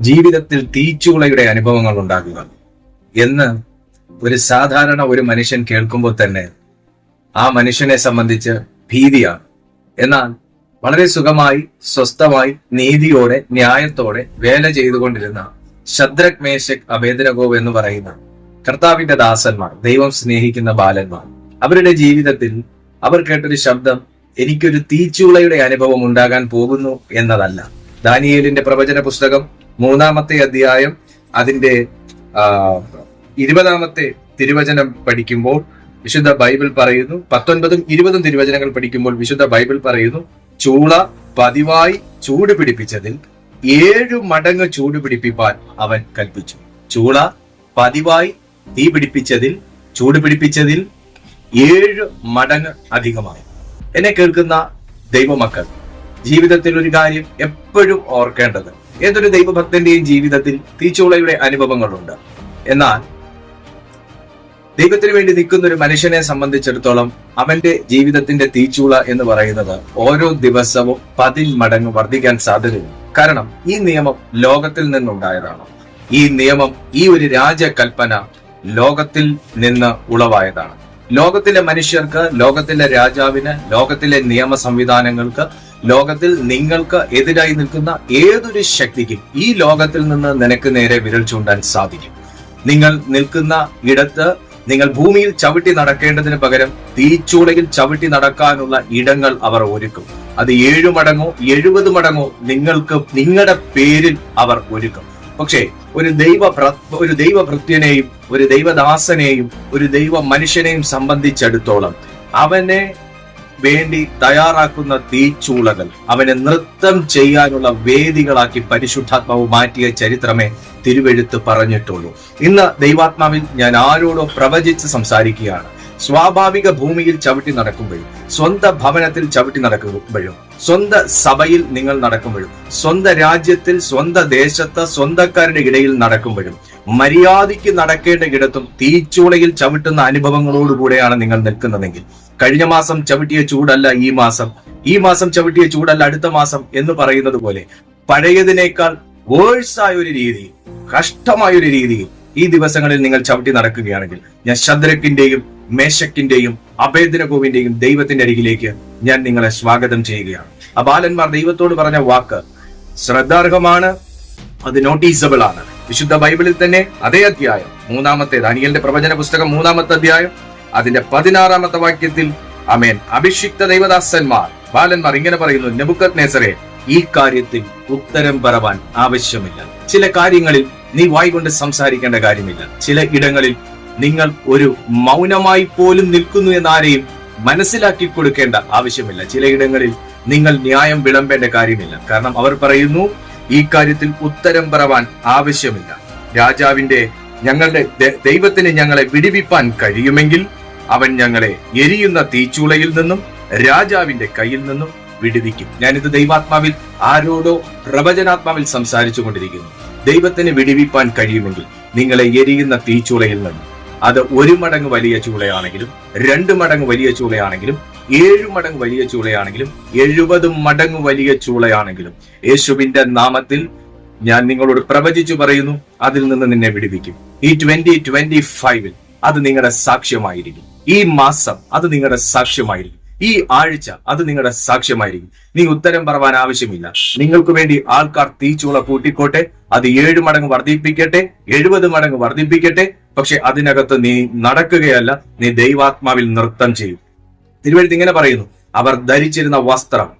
ജീവിതത്തിൽ തീച്ചുളയുടെ അനുഭവങ്ങൾ ഉണ്ടാകുക എന്ന് ഒരു സാധാരണ ഒരു മനുഷ്യൻ കേൾക്കുമ്പോൾ തന്നെ ആ മനുഷ്യനെ സംബന്ധിച്ച് ഭീതിയാണ്. എന്നാൽ വളരെ സുഖമായി സ്വസ്ഥമായി നീതിയോടെ ന്യായത്തോടെ വേല ചെയ്തുകൊണ്ടിരുന്ന ശദ്രക് മേശക് അഭേദനഗോവ് എന്ന് പറയുന്ന കർത്താവിന്റെ ദാസന്മാർ ദൈവം സ്നേഹിക്കുന്ന ബാലന്മാർ അവരുടെ ജീവിതത്തിൽ അവർ കേട്ടൊരു ശബ്ദം എനിക്കൊരു തീച്ചുളയുടെ അനുഭവം ഉണ്ടാകാൻ പോകുന്നു എന്നതല്ല. ദാനിയേലിന്റെ പ്രവചന പുസ്തകം മൂന്നാമത്തെ അധ്യായം അതിന്റെ ഇരുപതാമത്തെ തിരുവചനം പഠിക്കുമ്പോൾ വിശുദ്ധ ബൈബിൾ പറയുന്നു. പത്തൊൻപതും ഇരുപതും തിരുവചനങ്ങൾ പഠിക്കുമ്പോൾ വിശുദ്ധ ബൈബിൾ പറയുന്നു ചൂള പതിവായി ചൂട് പിടിപ്പിച്ചതിൽ ഏഴു മടങ്ങ് ചൂട് പിടിപ്പിപ്പാൻ അവൻ കൽപ്പിച്ചു. ചൂള പതിവായി തീ പിടിപ്പിച്ചതിൽ ചൂട് പിടിപ്പിച്ചതിൽ ഏഴ് മടങ്ങ് അധികമായി. എന്നെ കേൾക്കുന്ന ദൈവമക്കൾ ജീവിതത്തിൽ ഒരു കാര്യം എപ്പോഴും ഓർക്കേണ്ടത് ഏതൊരു ദൈവഭക്തന്റെയും ജീവിതത്തിൽ തീച്ചുളയുടെ അനുഭവങ്ങളുണ്ട്. എന്നാൽ ദൈവത്തിന് വേണ്ടി നിൽക്കുന്ന ഒരു മനുഷ്യനെ സംബന്ധിച്ചിടത്തോളം അവന്റെ ജീവിതത്തിന്റെ തീച്ചൂള എന്ന് പറയുന്നത് ഓരോ ദിവസവും പതിൽ മടങ്ങ് വർദ്ധിക്കാൻ സാധ്യതയുണ്ട്. കാരണം ഈ നിയമം ലോകത്തിൽ നിന്നുണ്ടായതാണ്. ഈ നിയമം ഈ ഒരു രാജകൽപ്പന ലോകത്തിൽ നിന്ന് ഉളവായതാണ്. ലോകത്തിലെ മനുഷ്യർക്ക് ലോകത്തിലെ രാജാവിന് ലോകത്തിലെ നിയമ സംവിധാനങ്ങൾക്ക് ലോകത്തിൽ നിങ്ങൾക്ക് എതിരായി നിൽക്കുന്ന ഏതൊരു ശക്തിക്കും ഈ ലോകത്തിൽ നിന്ന് നിനക്ക് നേരെ വിരൽ ചൂണ്ടാൻ സാധിക്കും. നിങ്ങൾ നിൽക്കുന്ന ഇടത്ത് നിങ്ങൾ ഭൂമിയിൽ ചവിട്ടി നടക്കേണ്ടതിന് പകരം തീച്ചൂളയിൽ ചവിട്ടി നടക്കാനുള്ള ഇടങ്ങൾ അവർ ഒരുക്കും. അത് ഏഴു മടങ്ങോ എഴുപത് മടങ്ങോ നിങ്ങൾക്ക് നിങ്ങളുടെ പേരിൽ അവർ ഒരുക്കും. പക്ഷേ ഒരു ദൈവ ഒരു ദൈവഭൃത്യനെയും ഒരു ദൈവദാസനെയും ഒരു ദൈവ മനുഷ്യനെയും സംബന്ധിച്ചിടത്തോളം അവനെ വേണ്ടി തയ്യാറാക്കുന്ന തീച്ചൂളകൾ അവനെ നൃത്തം ചെയ്യാനുള്ള വേദികളാക്കി പരിശുദ്ധാത്മാവ് മാറ്റിയ ചരിത്രമേ തിരുവെഴുത്ത് പറഞ്ഞിട്ടുള്ളൂ. ഇന്ന് ദൈവാത്മാവിൽ ഞാൻ ആരോടോ പ്രവചിച്ച് സംസാരിക്കുകയാണ്. സ്വാഭാവിക ഭൂമിയിൽ ചവിട്ടി നടക്കുമ്പോഴും സ്വന്തം ഭവനത്തിൽ ചവിട്ടി നടക്കുമ്പോഴും സ്വന്തം സഭയിൽ നിങ്ങൾ നടക്കുമ്പോഴും സ്വന്തം രാജ്യത്തിൽ സ്വന്തം ദേശത്ത് സ്വന്തക്കാരുടെ ഇടയിൽ നടക്കുമ്പോഴും മര്യാദയ്ക്ക് നടക്കേണ്ട ഇടത്തും തീച്ചൂളയിൽ ചവിട്ടുന്ന അനുഭവങ്ങളോടുകൂടെയാണ് നിങ്ങൾ നിൽക്കുന്നതെങ്കിൽ കഴിഞ്ഞ മാസം ചവിട്ടിയ ചൂടല്ല ഈ മാസം ഈ മാസം ചവിട്ടിയ ചൂടല്ല അടുത്ത മാസം എന്ന് പറയുന്നത് പോലെ പഴയതിനേക്കാൾ വേഴ്സായ ഒരു രീതിയിൽ കഷ്ടമായ ഒരു രീതിയിൽ ഈ ദിവസങ്ങളിൽ നിങ്ങൾ ചവിട്ടി നടക്കുകയാണെങ്കിൽ ഞാൻ ശദ്രക്കിന്റെയും മേശക്കിന്റെയും അഭേദനകോവിന്റെയും ദൈവത്തിന്റെ അരികിലേക്ക് ഞാൻ നിങ്ങളെ സ്വാഗതം ചെയ്യുകയാണ്. ആ ബാലന്മാർ ദൈവത്തോട് പറഞ്ഞ വാക്ക് ശ്രദ്ധാർഹമാണ് അത് നോട്ടീസബിൾ ആണ്. വിശുദ്ധ ബൈബിളിൽ തന്നെ അതേ അധ്യായം മൂന്നാമത്തെ ദാനിയലിന്റെ പ്രവചന പുസ്തകം മൂന്നാമത്തെ അധ്യായം അതിന്റെ പതിനാറാമത്തെ വാക്യത്തിൽ അമേൻ. അഭിഷിക്ത ദൈവദാസന്മാർ ബാലന്മാർ ഇങ്ങനെ പറയുന്നു നെബുക്കത് നേസറെ ഈ കാര്യത്തിൽ ഉത്തരം പറവാൻ ആവശ്യമില്ല. ചില കാര്യങ്ങളിൽ നീ വായി കൊണ്ട് സംസാരിക്കേണ്ട കാര്യമില്ല. ചില ഇടങ്ങളിൽ നിങ്ങൾ ഒരു മൗനമായി പോലും നിൽക്കുന്നു എന്നാരെയും മനസ്സിലാക്കി കൊടുക്കേണ്ട ആവശ്യമില്ല. ചിലയിടങ്ങളിൽ നിങ്ങൾ ന്യായം വിളമ്പേണ്ട കാര്യമില്ല. കാരണം അവർ പറയുന്നു ഈ കാര്യത്തിൽ ഉത്തരം പറവാൻ ആവശ്യമില്ല. രാജാവിന്റെ ഞങ്ങളുടെ ദൈവത്തിന് ഞങ്ങളെ വിടിവിപ്പാൻ കഴിയുമെങ്കിൽ അവൻ ഞങ്ങളെ എരിയുന്ന തീച്ചൂളയിൽ നിന്നും രാജാവിന്റെ കയ്യിൽ നിന്നും വിടുവിക്കും. ഞാനിത് ദൈവാത്മാവിൽ ആരോടോ പ്രവചനാത്മാവിൽ സംസാരിച്ചു കൊണ്ടിരിക്കുന്നു. ദൈവത്തിന് വിടിവിപ്പാൻ കഴിയുമെങ്കിൽ നിങ്ങളെ എരിയുന്ന തീച്ചൂളയിൽ നിന്നും. അത് ഒരു മടങ്ങ് വലിയ ചൂളയാണെങ്കിലും രണ്ട് മടങ്ങ് വലിയ ചൂളയാണെങ്കിലും ഏഴു മടങ്ങ് വലിയ ചൂളയാണെങ്കിലും എഴുപത് മടങ്ങ് വലിയ ചൂളയാണെങ്കിലും. യേശുവിന്റെ നാമത്തിൽ ഞാൻ നിങ്ങളോട് പ്രവചിച്ചു പറയുന്നു അതിൽ നിന്ന് നിന്നെ വിടുവിക്കും. ഈ ട്വന്റി ട്വന്റി ഫൈവിൽ അത് നിങ്ങളുടെ സാക്ഷ്യമായിരിക്കും. ഈ മാസം അത് നിങ്ങളുടെ സാക്ഷ്യമായിരിക്കും. ഈ ആഴ്ച അത് നിങ്ങളുടെ സാക്ഷ്യമായിരിക്കും. നീ ഉത്തരം പറവാൻ ആവശ്യമില്ല. നിങ്ങൾക്ക് വേണ്ടി ആൾക്കാർ തീച്ചൂള കൂട്ടിക്കോട്ടെ അത് ഏഴ് മടങ്ങ് വർദ്ധിപ്പിക്കട്ടെ എഴുപത് മടങ്ങ് വർദ്ധിപ്പിക്കട്ടെ പക്ഷെ അതിനകത്ത് നീ നടക്കുകയല്ല നീ ദൈവാത്മാവിൽ നൃത്തം ചെയ്യും. തിരുവഴുത്ത് ഇങ്ങനെ പറയുന്നു. അവർ ധരിച്ചിരുന്ന വസ്ത്രം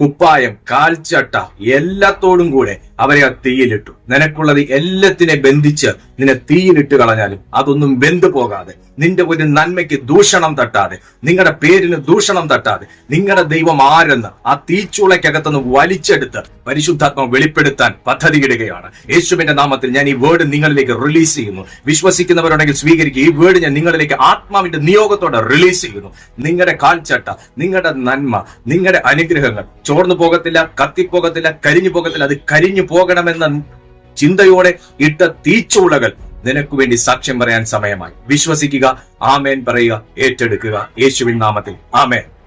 കുപ്പായം കാൽച്ചട്ട എല്ലാത്തോടും കൂടെ അവരെ ആ തീയിലിട്ടു. നിനക്കുള്ളത് എല്ലാത്തിനെ ബന്ധിച്ച് നിന്നെ തീയിലിട്ട് കളഞ്ഞാലും അതൊന്നും ബന്ധു പോകാതെ നിന്റെ ഒരു നന്മയ്ക്ക് ദൂഷണം തട്ടാതെ നിങ്ങളുടെ പേരിന് ദൂഷണം തട്ടാതെ നിങ്ങളുടെ ദൈവം ആരെന്ന് ആ തീച്ചൂളയ്ക്കകത്തുനിന്ന് വലിച്ചെടുത്ത് പരിശുദ്ധാത്മ വെളിപ്പെടുത്താൻ പദ്ധതിയിടുകയാണ്. യേശുവിന്റെ നാമത്തിൽ ഞാൻ ഈ വേർഡ് നിങ്ങളിലേക്ക് റിലീസ് ചെയ്യുന്നു. വിശ്വസിക്കുന്നവരുണ്ടെങ്കിൽ സ്വീകരിക്കുക. ഈ വേർഡ് ഞാൻ നിങ്ങളിലേക്ക് ആത്മാവിന്റെ നിയോഗത്തോടെ റിലീസ് ചെയ്യുന്നു. നിങ്ങളുടെ കാൽച്ചട്ട നിങ്ങളുടെ നന്മ നിങ്ങളുടെ അനുഗ്രഹങ്ങൾ ചോർന്നു പോകത്തില്ല കത്തിപ്പോകത്തില്ല കരിഞ്ഞു പോകത്തില്ല അത് കരിഞ്ഞു പോകണമെന്ന ചിന്തയോടെ ഇട്ട തീച്ചുളകൾ നിനക്ക് വേണ്ടി സാക്ഷ്യം പറയാൻ സമയമായി. വിശ്വസിക്കുക ആമേൻ പറയുക ഏറ്റെടുക്കുക. യേശുവിൻ നാമത്തിൽ. ആമേൻ.